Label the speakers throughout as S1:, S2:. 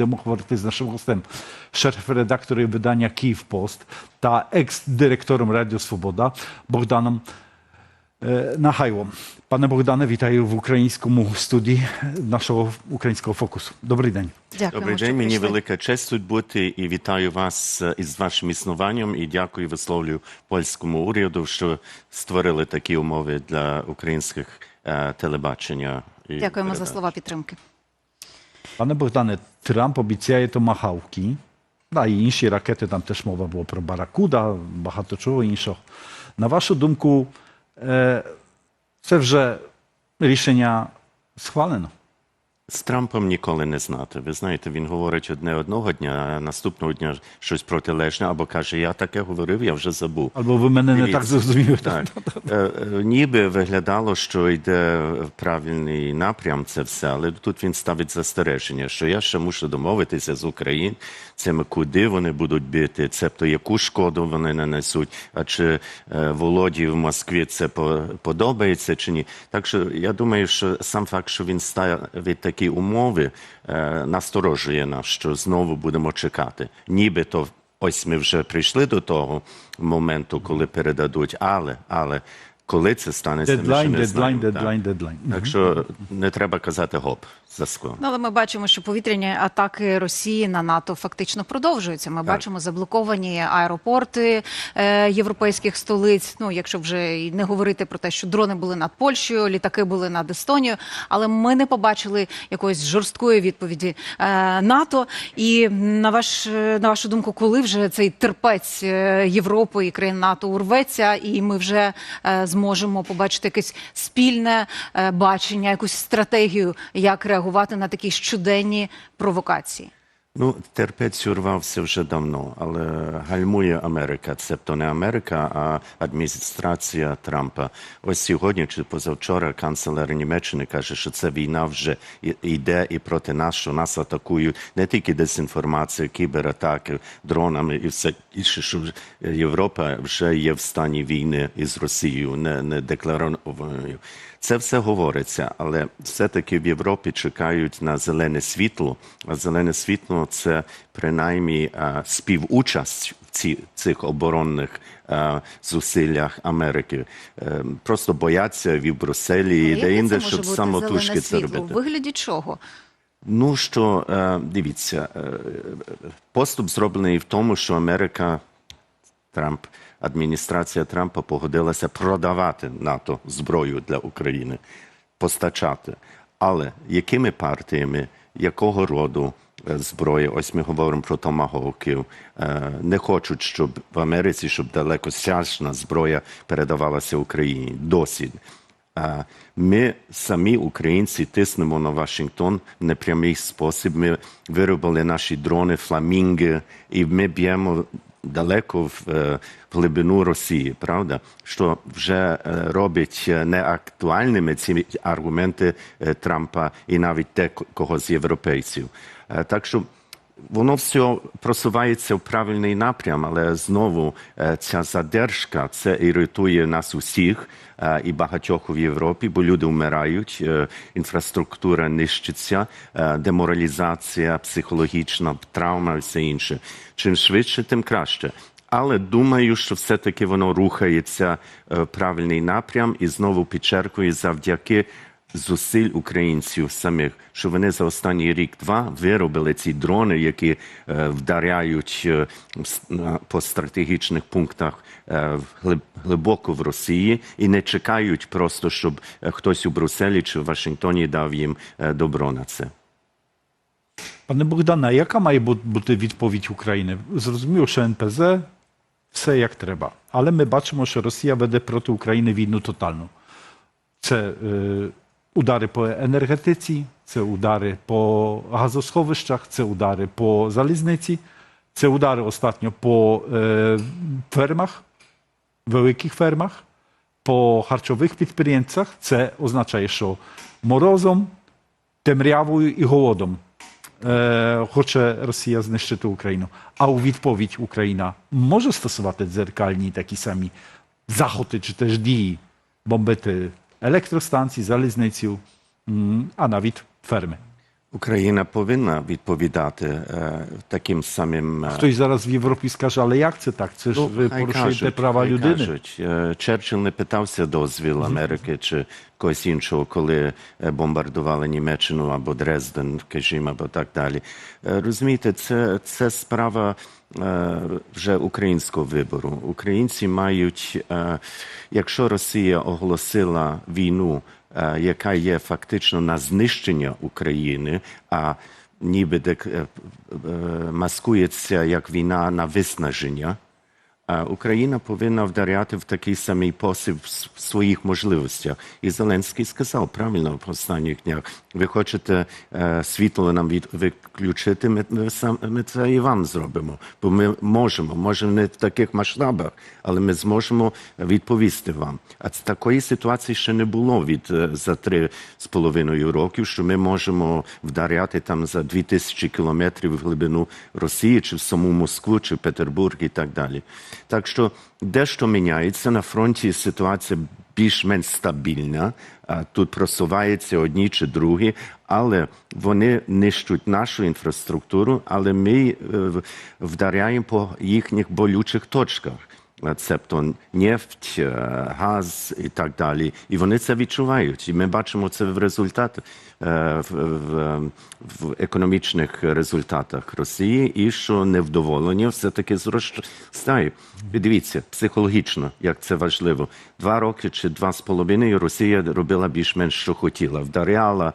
S1: Будемо говорити з нашим гостем, шеф-редактором видання Київ Пост та екс-директором Радіо Свобода Богданом Нахайлом. Пане Богдане, вітаю в українському студії нашого українського фокусу. Добрий день.
S2: Дякуємо,
S3: Добрий день, мені велика честь тут бути і вітаю вас із вашим існуванням і дякую висловлюю польському уряду, що створили такі умови для українських телебачення.
S2: Дякуємо за слова підтримки.
S1: Пане Богдане, Трамп обіцяє томахавки. Да, і інші ракети, там теж мова була про Баракуда, багато чого іншого. На вашу думку, е, це вже рішення схвалено?
S3: З Трампом ніколи не знати. Ви знаєте, він говорить одне одного дня, а наступного дня щось протилежне, або каже, я таке говорив, я вже забув.
S1: Або ви мене не так зрозуміли?
S3: Так. Е, е, Ніби виглядало, що йде правильний напрям це все, але тут він ставить застереження, що я ще мушу домовитися з українцями, куди вони будуть бити, цебто яку шкоду вони нанесуть, а чи е, Володі в Москві це по- подобається чи ні. Так що я думаю, що сам факт, що він ставить такі умови, е, насторожує нас, що знову будемо чекати. Нібито Ось ми вже прийшли до того моменту, коли передадуть, але, але коли це станеться, ми ще
S1: Дедлайн,
S3: не
S1: дедлайн,
S3: знаємо.
S1: Дедлайн, дедлайн.
S3: Так що не треба казати гоп скло.
S2: Ну, але ми бачимо, що повітряні атаки Росії на НАТО фактично продовжуються. Ми бачимо заблоковані аеропорти е, європейських столиць. Ну, якщо вже і не говорити про те, що дрони були над Польщею, літаки були над Естонією, але ми не побачили якоїсь жорсткої відповіді е, НАТО. І на ваш на вашу думку, коли вже цей терпець е, Європи і країн НАТО урветься, і ми вже е, зможемо побачити якесь спільне е, бачення, якусь стратегію, як реагувати на такі щоденні провокації.
S3: Ну, терпець урвався вже давно, але гальмує Америка. Цебто не Америка, а адміністрація Трампа. Ось сьогодні чи позавчора канцлер Німеччини каже, що ця війна вже йде і проти нас, що нас атакують не тільки дезінформація, кібератаки, дронами і все інше, що Європа вже є в стані війни із Росією, не, не декларованою. Це все говориться, але все-таки в Європі чекають на зелене світло. А зелене світло це принаймні співучасть в ці, цих оборонних зусиллях Америки. Е, просто бояться в Брюсселі і
S2: Яке
S3: де інде, щоб самотужки це робити.
S2: У вигляді чого?
S3: Ну що е, дивіться, е, поступ зроблений в тому, що Америка, Трамп, адміністрація Трампа погодилася продавати НАТО зброю для України, постачати. Але якими партіями, якого роду е, зброї? Ось ми говоримо про томагавків. Е, Не хочуть, щоб в Америці, щоб далекосяжна зброя передавалася Україні. Досі. Ми самі, українці, тиснемо на Вашингтон в непрямий спосіб. Ми виробили наші дрони, фламінги, і ми б'ємо далеко в, е, глибину Росії, правда? Що вже е, робить е, неактуальними ці аргументи Трампа і навіть те, кого з європейців. Так що Воно все просувається в правильний напрям, але знову е, ця задержка це іритує нас усіх е, і багатьох в Європі, бо люди вмирають, е, інфраструктура нищиться, деморалізація, психологічна травма все інше. Чим швидше, тим краще. Але думаю, що все-таки воно рухається в правильний напрям і знову підчеркує завдяки зусиль українців самих, що вони за останній рік-два виробили ці дрони, які е, вдаряють е, по стратегічних пунктах е, глибоко в Росії і не чекають просто, щоб е, хтось у Брюсселі чи в Вашингтоні дав їм е, добро на це.
S1: Пане Богдане, а яка має бути відповідь України? Зрозуміло, що НПЗ все як треба. Але ми бачимо, що Росія веде проти України війну тотальну. Це е, удари по енергетиці, це удари по газосховищах, це удари по залізниці, це удари остатньо по е, фермах, великих фермах, по харчових підприємцях. Це означає, що морозом, темрявою і голодом е, хоче Росія знищити Україну. А у відповідь Україна може стосувати дзеркальні такі самі заходи чи теж дії, бомбити elektrostancji, železnicu mm, a nawet fermy.
S3: Україна повинна відповідати е, таким самим. е,
S1: Хтось зараз в Європі скаже, але як це так? Це ж ви
S3: Ну, хай
S1: порушуєте
S3: кажуть,
S1: права людини.
S3: Кажуть. Е, Черчилль не питався дозвіл Америки чи когось іншого, коли е, бомбардували Німеччину або Дрезден, скажімо, або так далі. Е, Розумієте, це, це справа е, вже українського вибору. Українці мають, е, якщо Росія оголосила війну, яка є фактично на знищення України, а ніби дек- е, е, маскується як війна на виснаження. Україна повинна вдаряти в такий самий посіб в своїх можливостях. І Зеленський сказав правильно в останніх днях: ви хочете е, світло нам від, виключити, ми, ми, це і вам зробимо. Бо ми можемо, може не в таких масштабах, але ми зможемо відповісти вам. А такої ситуації ще не було від е, за три з половиною років, що ми можемо вдаряти там за дві тисячі кілометрів в глибину Росії, чи в саму Москву, чи Петербург і так далі. Так що дещо міняється на фронті. Ситуація більш-менш стабільна. Тут просуваються одні чи другі, але вони нищуть нашу інфраструктуру, але ми е, вдаряємо по їхніх болючих точках. Цебто нефть, газ і так далі. І вони це відчувають. І ми бачимо це в результатах е, в, в, в економічних результатах Росії, і що невдоволення все-таки зростає. Подивіться, психологічно, як це важливо. Два роки чи два з половиною Росія робила більш-менш що хотіла. Вдаряла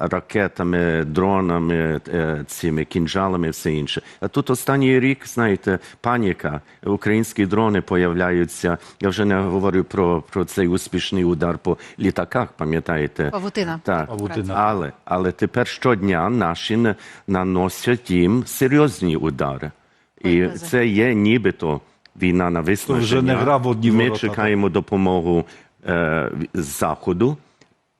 S3: ракетами, дронами, цими кінжалами, все інше. А тут останній рік, знаєте, паніка. Українські дрони появляються. Я вже не говорю про, про цей успішний удар по літаках, пам'ятаєте?
S2: Павутина.
S3: Так.
S1: Павутина.
S3: Але, але тепер щодня наші наносять їм серйозні удари. І це є нібито війна на виснаження.
S1: вже не гра в одні
S3: Ми
S1: ворота,
S3: чекаємо допомогу е, з Заходу.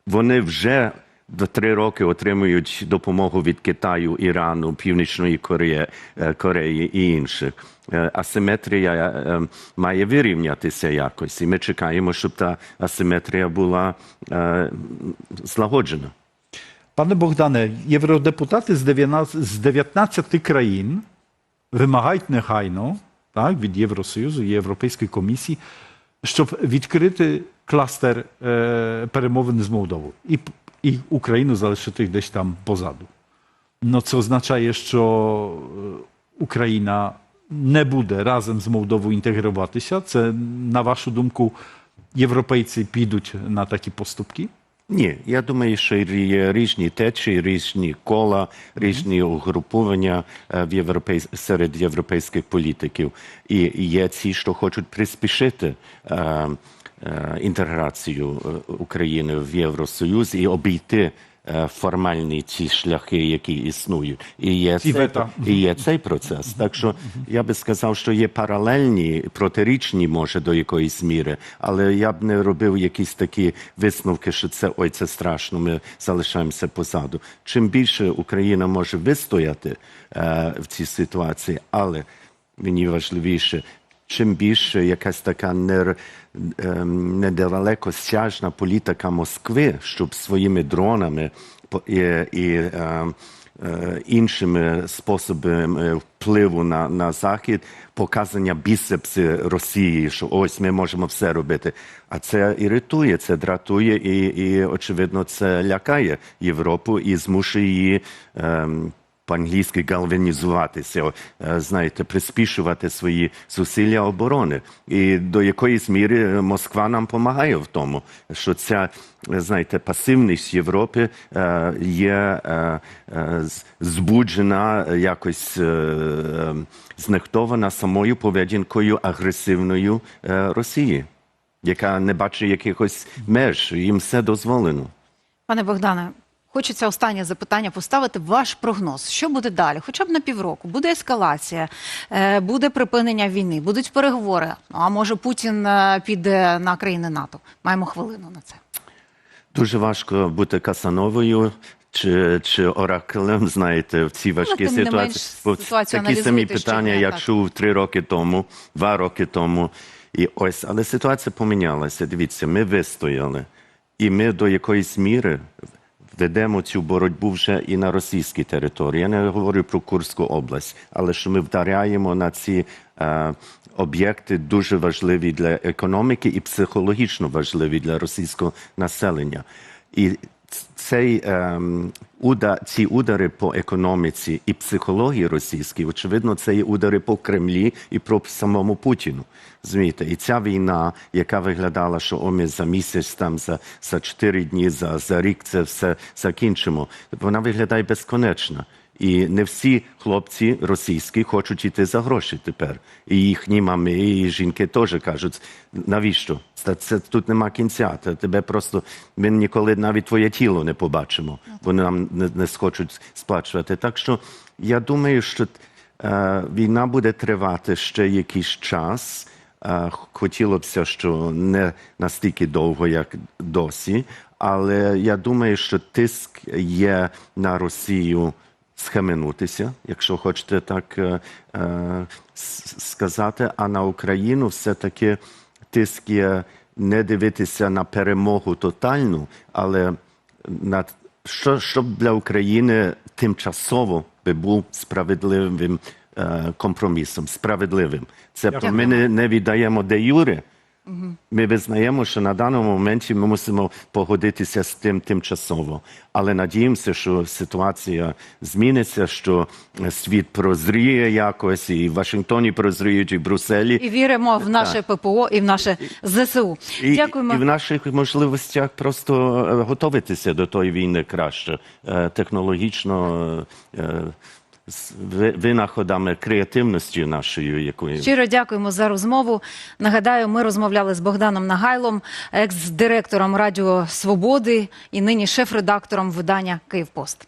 S3: Вони вже до три роки отримують допомогу від Китаю, Ірану, Північної Кореї, е, Кореї і інших. Е, Асиметрія е, має вирівнятися якось, і ми чекаємо, щоб та асиметрія була злагоджена.
S1: Пане Богдане, євродепутати з 19, з 19 країн вимагають негайно так, від Євросоюзу, Європейської комісії, щоб відкрити кластер е, перемовин з Молдовою і, і Україну залишити десь там позаду. No, co означає, що е, Україна не буде разом з Молдовою інтегруватися. Це, на вашу думку, європейці підуть на такі поступки?
S3: Ні, я думаю, що є різні течії, різні кола, різні угрупування е, в європейсь... серед європейських політиків. І є ці, що хочуть приспішити е, е, інтеграцію е, України в Євросоюз і обійти е, формальні ці шляхи, які існують. І є,
S1: Ці
S3: цей, і є цей процес. Так що я би сказав, що є паралельні, протирічні, може, до якоїсь міри, але я б не робив якісь такі висновки, що це ой, це страшно. Ми залишаємося позаду. Чим більше Україна може вистояти е, в цій ситуації, але мені важливіше. Чим більше якась така не, ем, недалекосяжна політика Москви, щоб своїми дронами і, і ем, е, іншими способами впливу на, на захід, показання бісепси Росії, що ось ми можемо все робити. А це іритує, це дратує, і, і очевидно, це лякає Європу і змушує її. Ем, по-англійськи галванізуватися, е, знаєте, приспішувати свої зусилля оборони. І до якоїсь міри Москва нам допомагає в тому, що ця, е, знаєте, пасивність Європи е, є е, е, збуджена, е, якось е, е, знехтована самою поведінкою агресивною е, Росії, яка не бачить якихось меж, їм все дозволено.
S2: Пане Богдане, хочеться останнє запитання поставити. Ваш прогноз, що буде далі? Хоча б на півроку. Буде ескалація, е, буде припинення війни, будуть переговори. Ну, а може Путін е, піде на країни НАТО? Маємо хвилину на це.
S3: Дуже важко бути Касановою. Чи, чи оракелем, знаєте, в цій важкій
S2: тим не
S3: ситуації.
S2: менш,
S3: Бо
S2: ситуацію
S3: такі самі питання я
S2: так.
S3: чув три роки тому, два роки тому. І ось, але ситуація помінялася. Дивіться, ми вистояли, і ми до якоїсь міри ведемо цю боротьбу вже і на російській території. Я не говорю про Курську область, але що ми вдаряємо на ці е, об'єкти дуже важливі для економіки і психологічно важливі для російського населення. І цей, ем, уда, ці удари по економіці і психології російській, очевидно, це є удари по Кремлі і про самому Путіну. Змієте, і ця війна, яка виглядала, що о, ми за місяць, там за, за чотири дні, за, за рік це все закінчимо. Вона виглядає безконечно. І не всі хлопці російські хочуть йти за гроші тепер. І їхні мами, і жінки теж кажуть, навіщо? Це, це тут нема кінця. Та тебе просто ми ніколи навіть твоє тіло не побачимо. Вони нам не, не схочуть сплачувати. Так що я думаю, що е, війна буде тривати ще якийсь час. Е, Хотілося б, що не настільки довго, як досі, але я думаю, що тиск є на Росію схаменутися, якщо хочете так е, е, сказати. А на Україну все-таки тиск є не дивитися на перемогу тотальну, але на що, щоб для України тимчасово би був справедливим е, компромісом, справедливим. Це ми не, не віддаємо де юре. Ми визнаємо, що на даному моменті ми мусимо погодитися з тим тимчасово, але надіємося, що ситуація зміниться, що світ прозріє якось, і в Вашингтоні прозріють, і в Брюсселі.
S2: І віримо в наше ППО і в наше ЗСУ.
S3: І,
S2: Дякуємо.
S3: і в наших можливостях просто готуватися до тої війни краще, технологічно, з винаходами креативності нашої, якої
S2: Щиро дякуємо за розмову. Нагадаю, ми розмовляли з Богданом Нагайлом, екс-директором Радіо Свободи і нині шеф-редактором видання Київпост.